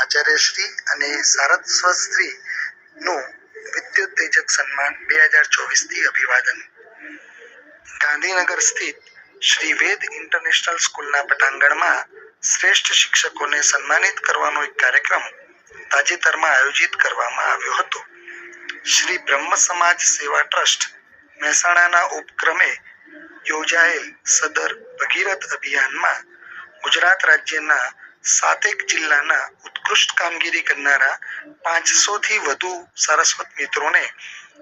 આચાર્યશ્રી અને સારસ્વતશ્રીનું વિદ્યુત તેજક સન્માન બે હજાર ચોવીસથી અભિવાદન. ગાંધીનગર સ્થિત શ્રી વેદ ઇન્ટરનેશનલ સ્કૂલના પટાંગણમાં શ્રેષ્ઠ શિક્ષકોને સન્માનિત કરવાનો એક કાર્યક્રમ તાજેતરમાં આયોજિત કરવામાં આવ્યો હતો. શ્રી બ્રહ્મ સમાજ સેવા ટ્રસ્ટ મહેસાણાના ઉપક્રમે યોજાયેલ સદર ભગીરથ અભિયાનમાં ગુજરાત રાજ્યના સાતેક જિલ્લાના ઉત્કૃષ્ટ કામગીરી કરનારા પાંચસોથી વધુ સારસ્વત મિત્રોને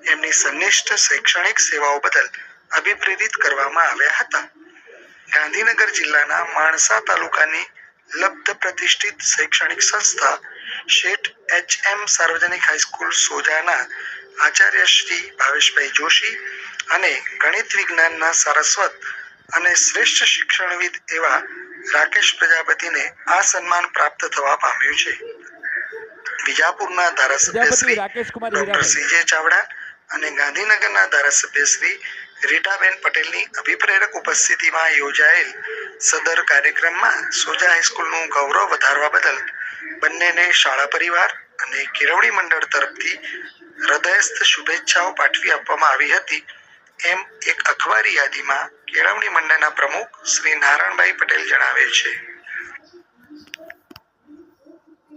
એમની સંનિષ્ઠ શૈક્ષણિક સેવાઓ બદલ અભિપ્રેરિત કરવામાં આવ્યા હતા. ગાંધીનગર જિલ્લાના માણસા તાલુકાની લબ્ધ પ્રતિષ્ઠિત શૈક્ષણિક સંસ્થા શેઠ એચ એમ સાર્વજનિક હાઈસ્કૂલ સોજાના આચાર્ય શ્રી ભાવેશભાઈ જોશી અને ગણિત વિજ્ઞાનના સારસ્વત અને શ્રેષ્ઠ શિક્ષણવિદ એવા રાકેશ પ્રજાપતિને આ સન્માન પ્રાપ્ત થવા પામ્યું છે. વિજાપુરના ધારાસભ્ય શ્રી ડોક્ટર સીજે ચાવડા અને ગાંધીનગરના ધારાસભ્ય શ્રી રીટાબેન પટેલની અભિપ્રેરક ઉપસ્થિતિમાં યોજાયેલ સદર કાર્યક્રમમાં સોજા હાઈસ્કૂલનું ગૌરવ વધારવા બદલ બંનેને શાળા પરિવાર અને કેળવણી મંડળ તરફથી હૃદયસ્થ શુભેચ્છાઓ પાઠવી આપવામાં આવી હતી. એમ એક અખબારી યાદીમાં કેળવણી મંડળના પ્રમુખ શ્રી નારાયણભાઈ પટેલ જણાવે છે.